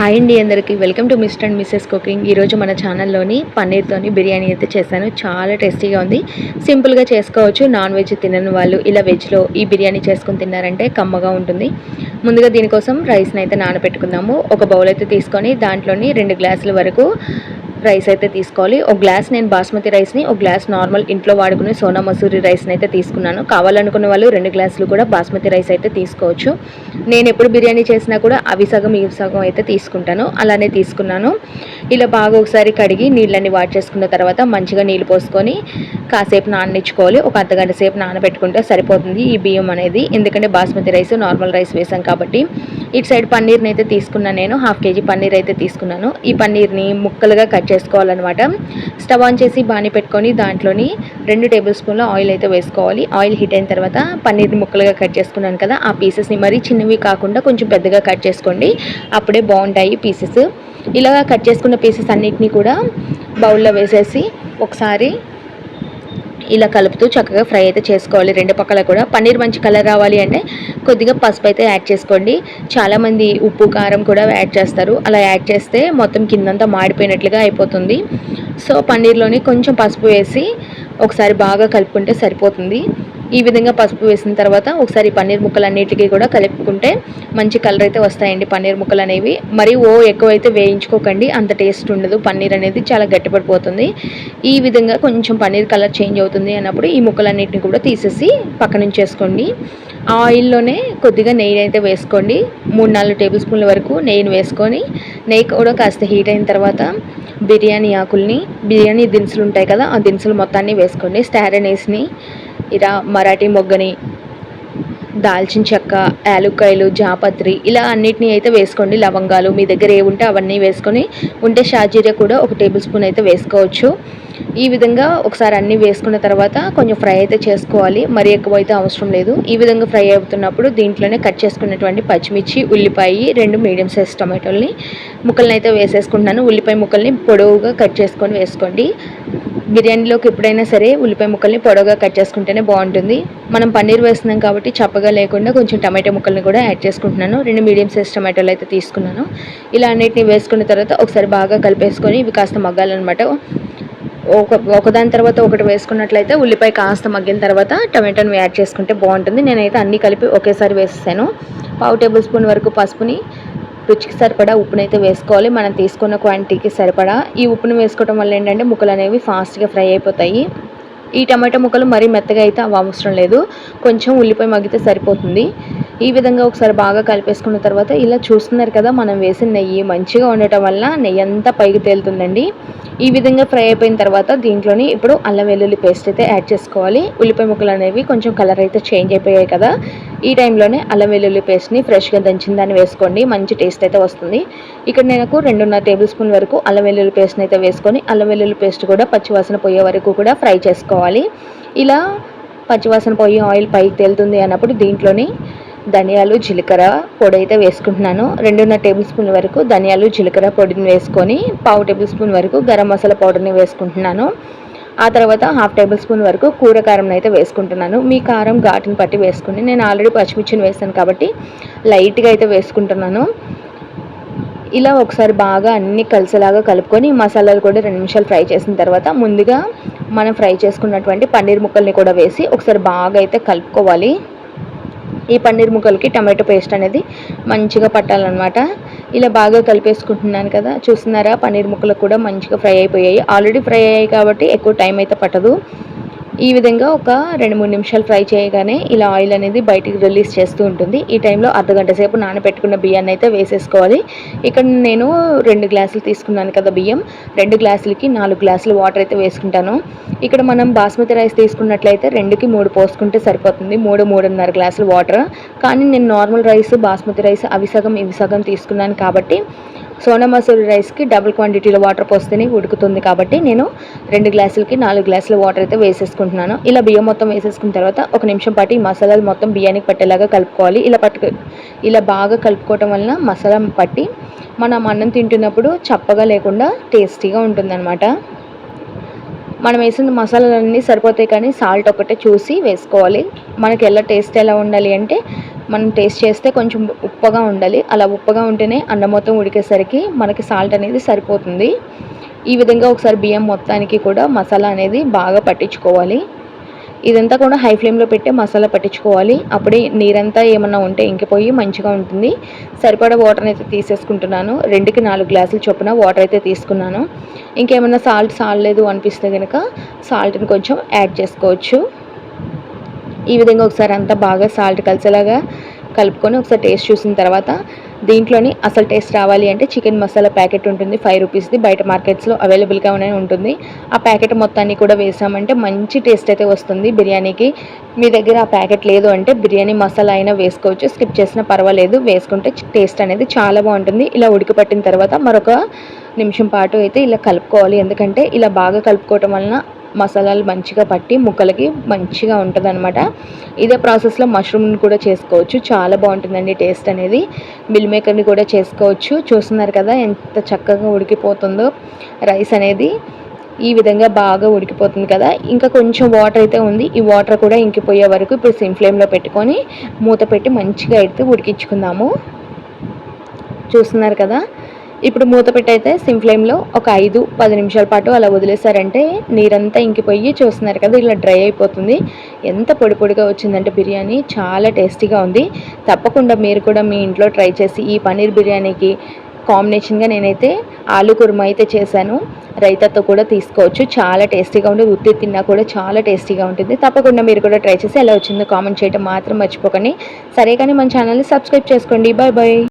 Hi అండి అందరికీ. Welcome to mister and Mrs cooking. ఈరోజు మన ఛానల్లోని పన్నీర్తోని బిర్యానీ అయితే చేశాను. చాలా టేస్టీగా ఉంది. సింపుల్గా చేసుకోవచ్చు. నాన్ వెజ్ తినని వాళ్ళు ఇలా వెజ్లో ఈ బిర్యానీ చేసుకుని తిన్నారంటే కమ్మగా ఉంటుంది. ముందుగా దీనికోసం రైస్ని అయితే నానబెట్టుకుందాము. ఒక బౌల్ అయితే తీసుకొని దాంట్లోని రెండు గ్లాసుల వరకు రైస్ అయితే తీసుకోవాలి. ఒక గ్లాస్ నేను బాస్మతి రైస్ని ఒక గ్లాస్ నార్మల్ ఇంట్లో వాడుకునే సోనా మసూరి రైస్ని అయితే తీసుకున్నాను. కావాలనుకున్న వాళ్ళు రెండు గ్లాసులు కూడా బాస్మతి రైస్ అయితే తీసుకోవచ్చు. నేను ఎప్పుడు బిర్యానీ చేసినా కూడా అవి సగం ఇవి సగం అయితే తీసుకుంటాను. అలానే తీసుకున్నాను. ఇలా బాగా ఒకసారి కడిగి నీళ్ళని వాట్ చేసుకున్న తర్వాత మంచిగా నీళ్ళు పోసుకొని కాసేపు నాననిచ్చుకోవాలి. ఒక అర్ధగంట సేపు నానబెట్టుకుంటే సరిపోతుంది ఈ బియ్యం అనేది. ఎందుకంటే బాస్మతి రైస్ నార్మల్ రైస్ వేసాం కాబట్టి. ఇటు సైడ్ పన్నీర్ని అయితే తీసుకున్నాను నేను. హాఫ్ కేజీ పన్నీర్ అయితే తీసుకున్నాను. ఈ పన్నీర్ని ముక్కలుగా కట్ చేసుకోవాలన్నమాట. స్టవ్ ఆన్ చేసి బాణి పెట్టుకొని దాంట్లోని రెండు టేబుల్ స్పూన్ల ఆయిల్ అయితే వేసుకోవాలి. ఆయిల్ హీట్ అయిన తర్వాత పన్నీర్ ముక్కలుగా కట్ చేసుకున్నాను కదా ఆ పీసెస్ని మరీ చిన్నవి కాకుండా కొంచెం పెద్దగా కట్ చేసుకోండి. అప్పుడే బాగుంటాయి పీసెస్. ఇలాగా కట్ చేసుకున్న పీసెస్ అన్నిటినీ కూడా బౌల్లో వేసేసి ఒకసారి ఇలా కలుపుతూ చక్కగా ఫ్రై అయితే చేసుకోవాలి. రెండు పక్కల కూడా పన్నీర్ మంచి కలర్ రావాలి అంటే కొద్దిగా పసుపు అయితే యాడ్ చేసుకోండి. చాలామంది ఉప్పు కారం కూడా యాడ్ చేస్తారు. అలా యాడ్ చేస్తే మొత్తం కిందంతా మాడిపోయినట్లుగా అయిపోతుంది. సో పన్నీర్లోని కొంచెం పసుపు వేసి ఒకసారి బాగా కలుపుకుంటే సరిపోతుంది. ఈ విధంగా పసుపు వేసిన తర్వాత ఒకసారి పన్నీర్ ముక్కలు అన్నిటికీ కూడా కలుపుకుంటే మంచి కలర్ అయితే వస్తాయండి పన్నీర్ ముక్కలు అనేవి. మరి ఓ ఎక్కువైతే వేయించుకోకండి అంత టేస్ట్ ఉండదు. పన్నీర్ అనేది చాలా గట్టిపడిపోతుంది. ఈ విధంగా కొంచెం పన్నీర్ కలర్ చేంజ్ అవుతుంది అన్నప్పుడు ఈ ముక్కలన్నిటిని కూడా తీసేసి పక్కన చేసుకోండి. ఆయిల్లోనే కొద్దిగా నెయ్యి అయితే వేసుకోండి. మూడు నాలుగు టేబుల్ స్పూన్ల వరకు నెయ్యిని వేసుకొని నెయ్యి కూడా కాస్త హీట్ అయిన తర్వాత బిర్యానీ ఆకుల్ని బిర్యానీ దినుసులు ఉంటాయి కదా ఆ దినుసులు మొత్తాన్ని వేసుకోండి. స్టారనేస్ని ఇలా మరాఠీ మొగ్గని దాల్చిన చెక్క యాలుక్కాయలు జాపత్రి ఇలా అన్నిటినీ అయితే వేసుకోండి. లవంగాలు మీ దగ్గర ఏ ఉంటే అవన్నీ వేసుకొని ఉంటే షాజీరా కూడా ఒక టేబుల్ స్పూన్ అయితే వేసుకోవచ్చు. ఈ విధంగా ఒకసారి అన్నీ వేసుకున్న తర్వాత కొంచెం ఫ్రై అయితే చేసుకోవాలి. మరీ ఎక్కువ అయితే అవసరం లేదు. ఈ విధంగా ఫ్రై అవుతున్నప్పుడు దీంట్లోనే కట్ చేసుకున్నటువంటి పచ్చిమిర్చి ఉల్లిపాయ రెండు మీడియం సైజ్ టొమాటోల్ని ముక్కల్ని అయితే వేసేసుకుంటున్నాను. ఉల్లిపాయ ముక్కల్ని పొడవుగా కట్ చేసుకొని వేసుకోండి. బిర్యానీలోకి ఎప్పుడైనా సరే ఉల్లిపాయ ముక్కల్ని పొడవుగా కట్ చేసుకుంటేనే బాగుంటుంది. మనం పన్నీర్ వేస్తున్నాం కాబట్టి చప్పగా లేకుండా కొంచెం టమాటో ముక్కల్ని కూడా యాడ్ చేసుకుంటున్నాను. రెండు మీడియం సైజ్ టమాటోలు అయితే తీసుకున్నాను. ఇలా అన్నిటిని వేసుకున్న తర్వాత ఒకసారి బాగా కలిపేసుకొని ఇవి కాస్త మగ్గాలన్నమాట. ఒక ఒకదాని తర్వాత ఒకటి వేసుకున్నట్లయితే ఉల్లిపాయ కాస్త మగ్గిన తర్వాత టమాటోని యాడ్ చేసుకుంటే బాగుంటుంది. నేనైతే అన్నీ కలిపి ఒకేసారి వేసేసాను. పావు టేబుల్ స్పూన్ వరకు పసుపుని రుచికి సరిపడా ఉప్పునైతే వేసుకోవాలి. మనం తీసుకున్న క్వాంటిటీకి సరిపడా ఈ ఉప్పును వేసుకోవడం వల్ల ఏంటంటే ముక్కలు అనేవి ఫాస్ట్గా ఫ్రై అయిపోతాయి. ఈ టమాటా ముక్కలు మరీ మెత్తగా అయితే అవసరం లేదు. కొంచెం ఉల్లిపాయ మగ్గితే సరిపోతుంది. ఈ విధంగా ఒకసారి బాగా కలిపేసుకున్న తర్వాత ఇలా చూస్తున్నారు కదా మనం వేసిన నెయ్యి మంచిగా ఉండటం వల్ల నెయ్యి అంతా పైకి తేలుతుందండి. ఈ విధంగా ఫ్రై అయిపోయిన తర్వాత దీంట్లోని ఇప్పుడు అల్లం వెల్లుల్లి పేస్ట్ అయితే యాడ్ చేసుకోవాలి. ఉల్లిపాయ ముక్కలు అనేవి కొంచెం కలర్ అయితే చేంజ్ అయిపోయాయి కదా. ఈ టైంలోనే అల్లం వెల్లుల్లి పేస్ట్ని ఫ్రెష్గా దంచిన దాన్ని వేసుకోండి మంచి టేస్ట్ అయితే వస్తుంది. ఇక్కడ నేను రెండున్నర టేబుల్ స్పూన్ వరకు అల్లం వెల్లుల్లి పేస్ట్ని అయితే వేసుకొని అల్లం వెల్లుల్లి పేస్ట్ కూడా పచ్చివాసన పోయే వరకు కూడా ఫ్రై చేసుకోవాలి. ఇలా పచ్చివాసన పోయి ఆయిల్ పైకి తేలుతుంది అన్నప్పుడు దీంట్లోని ధనియాలు జీలకర్ర పొడి అయితే వేసుకుంటున్నాను. రెండున్నర టేబుల్ స్పూన్ వరకు ధనియాలు జీలకర్ర పొడిని వేసుకొని పావు టేబుల్ స్పూన్ వరకు గరం మసాలా పౌడర్ని వేసుకుంటున్నాను. ఆ తర్వాత హాఫ్ టేబుల్ స్పూన్ వరకు కూర కారం అయితే వేసుకుంటున్నాను. మీ కారం ఘాటుని పట్టి వేసుకుని నేను ఆల్రెడీ పచ్చిమిర్చిని వేసాను కాబట్టి లైట్గా అయితే వేసుకుంటున్నాను. ఇలా ఒకసారి బాగా అన్నీ కలిసేలాగా కలుపుకొని మసాలాలు కూడా రెండు నిమిషాలు ఫ్రై చేసిన తర్వాత ముందుగా మనం ఫ్రై చేసుకున్నటువంటి పన్నీర్ ముక్కల్ని కూడా వేసి ఒకసారి బాగా అయితే కలుపుకోవాలి. ఈ పన్నీర్ ముక్కలకి టమాటో పేస్ట్ అనేది మంచిగా పట్టాలన్నమాట. ఇలా బాగా కలిపేసుకుంటున్నాను కదా. చూస్తున్నారా? పన్నీర్ ముక్కలు కూడా మంచిగా ఫ్రై అయిపోయాయి. ఆల్రెడీ ఫ్రై అయ్యాయి కాబట్టి ఎక్కువ టైం అయితే పట్టదు. ఈ విధంగా ఒక రెండు మూడు నిమిషాలు ఫ్రై చేయగానే ఇలా ఆయిల్ అనేది బయటికి రిలీజ్ చేస్తూ ఉంటుంది. ఈ టైంలో అర్ధగంట సేపు నానబెట్టుకున్న బియ్యాన్ని అయితే వేసేసుకోవాలి. ఇక్కడ నేను రెండు గ్లాసులు తీసుకున్నాను కదా బియ్యం. రెండు గ్లాసులకి నాలుగు గ్లాసులు వాటర్ అయితే వేసుకుంటాను. ఇక్కడ మనం బాస్మతి రైస్ తీసుకున్నట్లయితే రెండుకి మూడు పోసుకుంటే సరిపోతుంది. మూడు మూడున్నర గ్లాసులు వాటర్. కానీ నేను నార్మల్ రైస్ బాస్మతి రైస్ అవి సగం ఇవి సగం తీసుకున్నాను కాబట్టి సోనా మసూరి రైస్కి డబుల్ క్వాంటిటీలో వాటర్ పోస్తేనే ఉడుకుతుంది కాబట్టి నేను రెండు గ్లాసులకి నాలుగు గ్లాసుల వాటర్ అయితే వేసేసుకుంటున్నాను. ఇలా బియ్యం మొత్తం వేసేసుకున్న తర్వాత ఒక నిమిషం పాటు ఈ మసాలాలు మొత్తం బియ్యానికి పట్టేలాగా కలుపుకోవాలి. ఇలా పట్టు ఇలా బాగా కలుపుకోవటం వలన మసాలా పట్టి మనం అన్నం తింటున్నప్పుడు చప్పగా లేకుండా టేస్టీగా ఉంటుందన్నమాట. మనం వేసిన మసాలాలన్నీ సరిపోతాయి కానీ సాల్ట్ ఒకటే చూసి వేసుకోవాలి. మనకి ఎలా టేస్ట్ ఎలా ఉండాలి అంటే మనం టేస్ట్ చేస్తే కొంచెం ఉప్పగా ఉండాలి. అలా ఉప్పగా ఉంటేనే అన్నం మొత్తం ఉడికేసరికి మనకి సాల్ట్ అనేది సరిపోతుంది. ఈ విధంగా ఒకసారి బియ్యం మొత్తానికి కూడా మసాలా అనేది బాగా పట్టించుకోవాలి. ఇదంతా కూడా హై ఫ్లేమ్లో పెట్టి మసాలా పట్టించుకోవాలి. అప్పుడే నీరంతా ఏమన్నా ఉంటే ఇంకిపోయి మంచిగా ఉంటుంది. సరిపడా వాటర్ అయితే తీసేసుకుంటున్నాను. రెండుకి నాలుగు గ్లాసులు చొప్పున వాటర్ అయితే తీసుకున్నాను. ఇంకేమన్నా సాల్ట్ సాల్లేదు అనిపిస్తే కనుక సాల్ట్ని కొంచెం యాడ్ చేసుకోవచ్చు. ఈ విధంగా ఒకసారి అంతా బాగా సాల్ట్ కలిసేలాగా కలుపుకొని ఒకసారి టేస్ట్ చూసిన తర్వాత దీంట్లోని అసలు టేస్ట్ రావాలి అంటే చికెన్ మసాలా ప్యాకెట్ ఉంటుంది ఫైవ్ రూపీస్ది బయట మార్కెట్స్లో అవైలబుల్గా ఉంటుంది. ఆ ప్యాకెట్ మొత్తాన్ని కూడా వేసామంటే మంచి టేస్ట్ అయితే వస్తుంది బిర్యానీకి. మీ దగ్గర ఆ ప్యాకెట్ లేదు అంటే బిర్యానీ మసాలా అయినా వేసుకోవచ్చు. స్కిప్ చేసినా పర్వాలేదు. వేసుకుంటే టేస్ట్ అనేది చాలా బాగుంటుంది. ఇలా ఉడికిపట్టిన తర్వాత మరొక నిమిషం పాటు అయితే ఇలా కలుపుకోవాలి. ఎందుకంటే ఇలా బాగా కలుపుకోవటం వలన మసాలాలు మంచిగా పట్టి ముక్కలకి మంచిగా ఉంటుంది అనమాట ఇదే ప్రాసెస్లో మష్రూమ్ని కూడా చేసుకోవచ్చు. చాలా బాగుంటుందండి టేస్ట్ అనేది. మిల్ మేకర్ని కూడా చేసుకోవచ్చు. చూస్తున్నారు కదా ఎంత చక్కగా ఉడికిపోతుందో రైస్ అనేది. ఈ విధంగా బాగా ఉడికిపోతుంది కదా. ఇంకా కొంచెం వాటర్ అయితే ఉంది. ఈ వాటర్ కూడా ఇంకిపోయే వరకు ఇప్పుడు సిమ్ ఫ్లేమ్లో పెట్టుకొని మూత పెట్టి మంచిగా అయితే ఉడికించుకుందాము. చూస్తున్నారు కదా ఇప్పుడు మూత పెట్టయితే సిమ్ ఫ్లేమ్లో ఒక ఐదు పది నిమిషాల పాటు అలా వదిలేసారంటే నీరంతా ఇంకిపోయి చూస్తున్నారు కదా ఇలా డ్రై అయిపోతుంది. ఎంత పొడి పొడిగా వచ్చిందంటే బిర్యానీ చాలా టేస్టీగా ఉంది. తప్పకుండా మీరు కూడా మీ ఇంట్లో ట్రై చేసి ఈ పన్నీర్ బిర్యానీకి కాంబినేషన్గా నేనైతే ఆలు కుర్మా అయితే చేశాను. రైతాతో కూడా తీసుకోవచ్చు. చాలా టేస్టీగా ఉంటుంది ఉత్తి తిన్నా కూడా చాలా టేస్టీగా ఉంటుంది. తప్పకుండా మీరు కూడా ట్రై చేసి ఎలా వచ్చిందో కామెంట్ చేయడం మాత్రం మర్చిపోకండి. సరే కానీ మన ఛానల్ని సబ్స్క్రైబ్ చేసుకోండి. Bye bye.